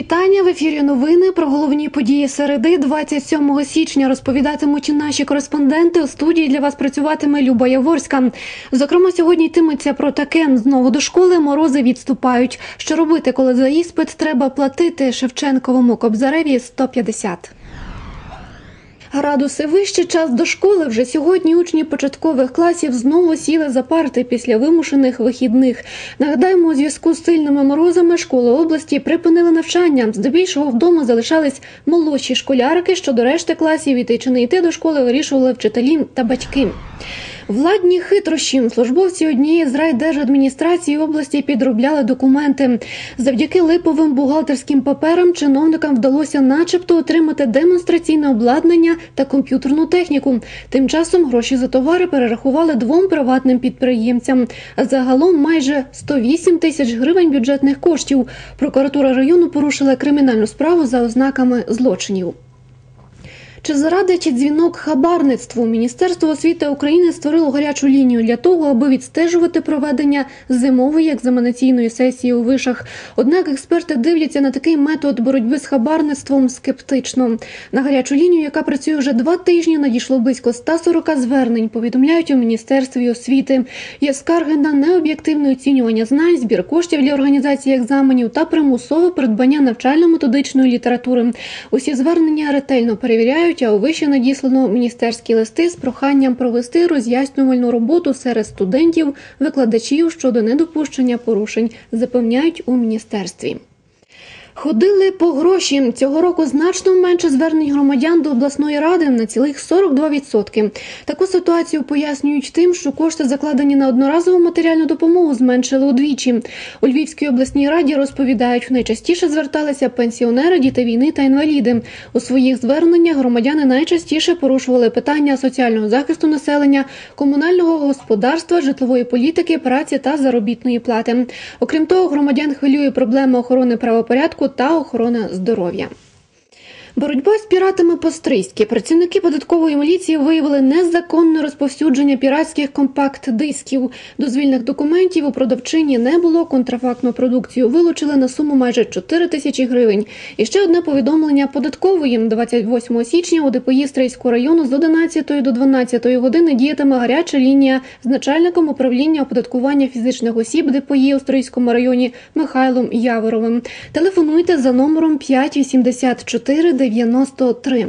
Вітання в ефірі. Новини про головні події середи 27 січня розповідатимуть наші кореспонденти. У студії для вас працюватиме Люба Яворська. Зокрема, сьогодні йтиметься про таке знову до школи морози відступають. Що робити, коли за іспит треба платити Шевченковому кобзареві 150. Градуси вище час до школи. Вже сьогодні учні початкових класів знову сіли за парти після вимушених вихідних. Нагадаємо, у зв'язку з сильними морозами школи області припинили навчання. Здебільшого вдома залишались молодші школярики. Щодо решти класів іти чи не йти до школи вирішували вчителі та батьки. Владні хитрощі службовці однієї з райдержадміністрації області підробляли документи. Завдяки липовим бухгалтерським паперам чиновникам вдалося, начебто, отримати демонстраційне обладнання та комп'ютерну техніку. Тим часом гроші за товари перерахували двом приватним підприємцям. Загалом майже 108 тисяч гривень бюджетних коштів. Прокуратура району порушила кримінальну справу за ознаками злочинів. Чи зарадить дзвінок хабарництву? Міністерство освіти України створило гарячу лінію для того, аби відстежувати проведення зимової екзаменаційної сесії у вишах. Однак експерти дивляться на такий метод боротьби з хабарництвом скептично. На гарячу лінію, яка працює вже два тижні, надійшло близько 140 звернень. Повідомляють у міністерстві освіти. Є скарги на необ'єктивне оцінювання знань, збір коштів для організації екзаменів та примусове придбання навчально-методичної літератури. Усі звернення ретельно перевіряють а у вище надіслано міністерські листи з проханням провести роз'яснювальну роботу серед студентів, викладачів щодо недопущення порушень, запевняють у міністерстві. Ходили по гроші цього року значно менше звернень громадян до обласної ради на цілих 42%. Таку ситуацію пояснюють тим, що кошти закладені на одноразову матеріальну допомогу зменшили удвічі. У Львівській обласній раді розповідають, найчастіше зверталися пенсіонери, діти війни та інваліди. У своїх зверненнях громадяни найчастіше порушували питання соціального захисту населення, комунального господарства, житлової політики, праці та заробітної плати. Окрім того, громадян хвилює проблема охорони правопорядку та охорона здоров'я. Боротьба з піратами по-стрийськи. Працівники податкової міліції виявили незаконне розповсюдження піратських компакт-дисків. Дозвільних документів у продавчині не було. Контрафактну продукцію вилучили на суму майже 4 тисячі гривень. І ще одне повідомлення податкової 28 січня у ДПІ Стрийського району з 11 до 12 години діятиме гаряча лінія з начальником управління оподаткування фізичних осіб ДПІ у Стрийському районі Михайлом Яворовим. Телефонуйте за номером 584 93.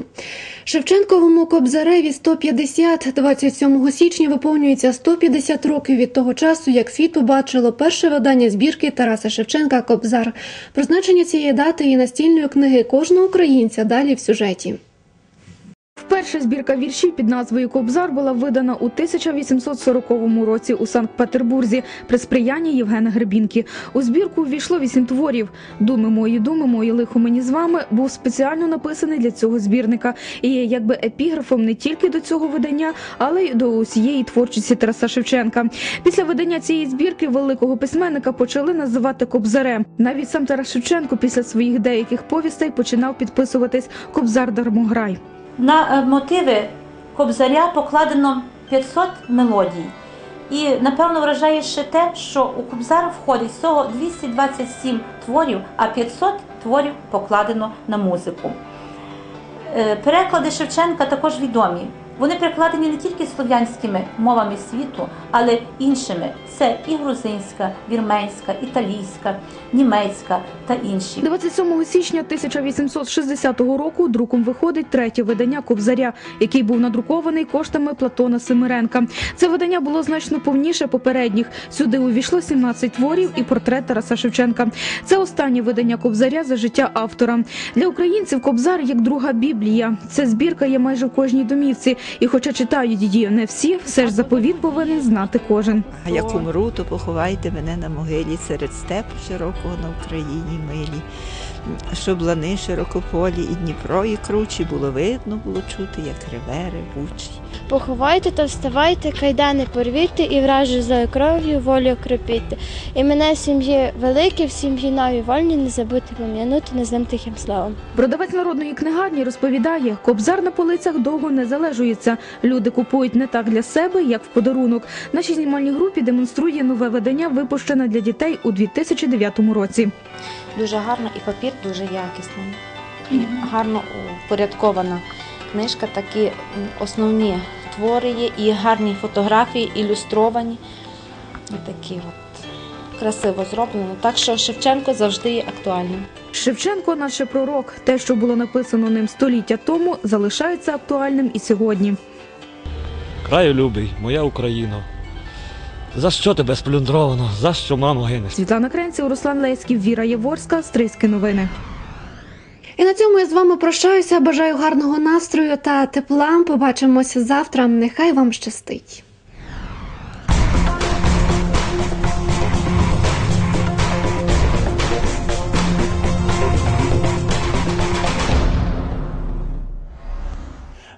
Шевченковому Кобзареві 150 27 січня виповнюється 150 років від того часу, як світ побачило перше видання збірки Тараса Шевченка Кобзар. Про значення цієї дати і настільної книги кожного українця далі в сюжеті. Вперше збірка віршів під назвою Кобзар була видана у 1840 році у Санкт-Петербурзі при сприянні Євгена Гребінки. У збірку ввійшло вісім творів. Думи мої, думи мої, лихо мені з вами був спеціально написаний для цього збірника і є якби епіграфом не тільки до цього видання, але й до усієї творчості Тараса Шевченка. Після видання цієї збірки великого письменника почали називати Кобзарем. Навіть сам Тарас Шевченко після своїх деяких повістей починав підписуватись Кобзар Дармограй. На е, мотиви кобзаря покладено 500 мелодій. І напевно вражає ще те, що у кобзар входить всього 227 творів, а 500 творів покладено на музику. Е, Переклади Шевченка також відомі. Вони перекладені не тільки слов'янськими мовами світу, але іншими. Це і грузинська, вірменська, італійська, німецька та інші. 27 січня 1860 року друком виходить третє видання Кобзаря, який був надрукований коштами Платона Семиренка. Це видання було значно повніше попередніх. Сюди увійшло 17 творів і портрет Тараса Шевченка. Це останнє видання Кобзаря за життя автора. Для українців Кобзар як друга біблія. Ця збірка є майже в кожній домівці. І, хоча читають її не всі, все ж заповіт повинен знати кожен. А як умру, то поховайте мене на могилі серед степу широкого на Україні милі, щоб лани широкополі і Дніпро і кручі було видно, було чути, як реве ревучий. Поховайте та вставайте, кайдани порвіте і вражу злою кров'ю волю окропіте. І мене сім'ї великі, в сім'ї нові вольні не забути пом'янути незлим тихим словом. Продавець народної книгарні розповідає, кобзар на полицях довго не залежується. Люди купують не так для себе, як в подарунок. Нашій знімальній групі демонструє нове видання, випущене для дітей у 2009 році. Дуже гарно і папір збір дуже якісний. Гарно упорядкована книжка. Такі основні твори є, і гарні фотографії, ілюстровані. І такі от красиво зроблено. Так що Шевченко завжди є актуальним. Шевченко, наше пророк, те, що було написано ним століття тому, залишається актуальним і сьогодні. Краю любий, моя Україно. За що тебе сплюндровано? За що мамо гинеш? Світлана Кренців, Руслан Леськів, Віра Єворська, Стрийські новини. І на цьому я з вами прощаюся. Бажаю гарного настрою та тепла. Побачимося завтра. Нехай вам щастить.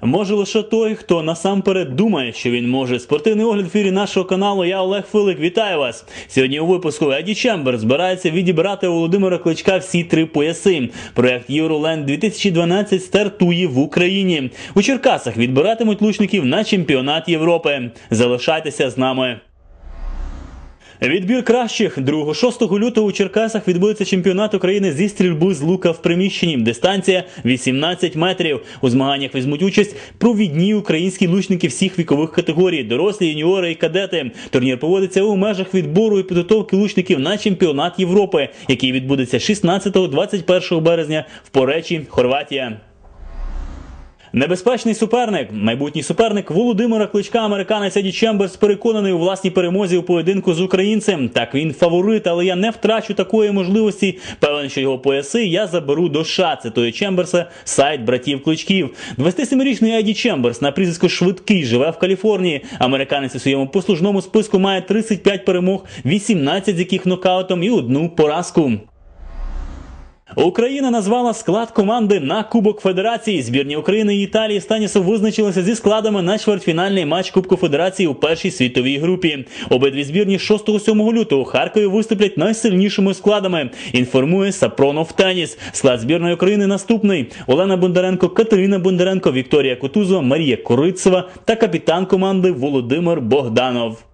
Може лише той, хто насамперед думає, що він може. Спортивний огляд в ефірі нашого каналу. Я Олег Филик. Вітаю вас. Сьогодні у випуску Еді Чембер збирається відібрати у Володимира Кличка всі три пояси. Проект Євроленд 2012 стартує в Україні. У Черкасах відбиратимуть лучників на чемпіонат Європи. Залишайтеся з нами. Відбір кращих 2-6 лютого у Черкасах відбудеться чемпіонат України зі стрільби з лука в приміщенні. Дистанція 18 метрів. У змаганнях візьмуть участь провідні українські лучники всіх вікових категорій, дорослі, юніори і кадети. Турнір поводиться у межах відбору і підготовки лучників на чемпіонат Європи, який відбудеться 16-21 березня в Поречі, Хорватія. Небезпечний суперник, майбутній суперник Володимира Кличка, американець Еді Чемберс, переконаний у власній перемозі у поєдинку з українцем. Так він фаворит, але я не втрачу такої можливості. Певен, що його пояси я заберу до США. Цитує Чемберса сайт братів Кличків. 27-річний Еді Чемберс на прізвисько швидкий живе в Каліфорнії. Американець у своєму послужному списку має 35 перемог, 18 з яких нокаутом і одну поразку. Україна назвала склад команди на Кубок Федерації. Збірні України і Італії Станісов визначилися зі складами на чвертьфінальний матч Кубку Федерації у першій світовій групі. Обидві збірні 6-7 лютого у Харкові виступлять найсильнішими складами. Інформує Сапронов Теніс. Склад збірної України наступний: Олена Бондаренко, Катерина Бондаренко, Вікторія Котузова, Марія Корицева та капітан команди Володимир Богданов.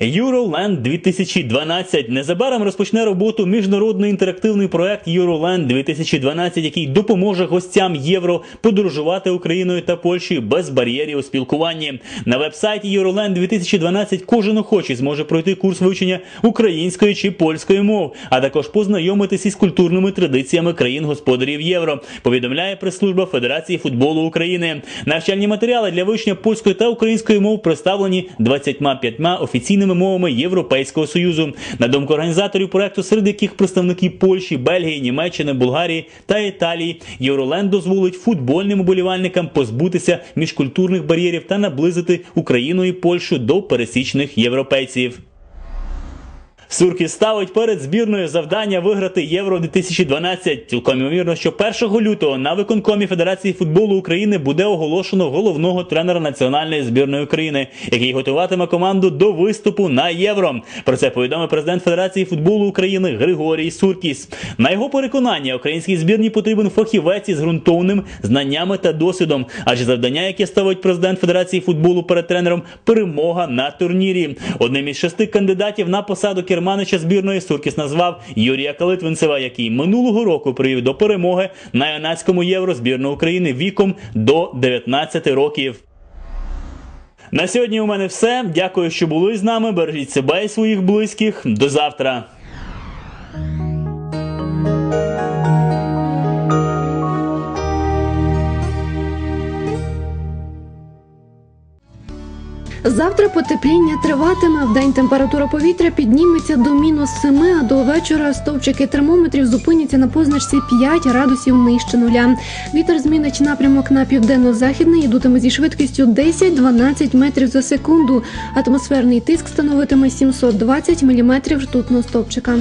Euroland 2012 незабаром розпочне роботу міжнародний інтерактивний проект Euroland 2012, який допоможе гостям євро подорожувати Україною та Польщею без бар'єрів у спілкуванні. На вебсайті Euroland 2012 кожен охочий зможе пройти курс вивчення української чи польської мов, а також познайомитися із культурними традиціями країн-господарів євро. Повідомляє прес-служба Федерації футболу України. Навчальні матеріали для вивчення польської та української мов представлені 25 офіційними мовами Європейського союзу. На думку організаторів проекту, серед яких представники Польщі, Бельгії, Німеччини, Болгарії та Італії, Євроленд дозволить футбольним уболівальникам позбутися міжкультурних бар'єрів та наблизити Україну і Польщу до пересічних європейців. Сурки ставить перед збірною завдання виграти Євро 2012. Цілком ймовірно, що 1 лютого на виконкомі Федерації футболу України буде оголошено головного тренера національної збірної України, який готуватиме команду до виступу на євро. Про це повідомив президент Федерації футболу України Григорій Суркіс. На його переконання, українській збірні потрібен фахівець із ґрунтовним знаннями та досвідом. Адже завдання, яке ставить президент Федерації футболу перед тренером, перемога на турнірі. Одним із шести кандидатів на посаду керманича збірної Суркіс назвав Юрія Калитвинцева, який минулого року привів до перемоги на юнацькому євро збірної України віком до 19 років. На сьогодні у мене все. Дякую, що були з нами. Бережіть себе і своїх близьких. До завтра. Завтра потепління триватиме. В день температура повітря підніметься до мінус 7, а до вечора стовпчики термометрів зупиняться на позначці 5 градусів нижче нуля. Вітер змінить напрямок на південно-західний, ідутиме зі швидкістю 10-12 метрів за секунду. Атмосферний тиск становитиме 720 міліметрів ртутного стовпчика.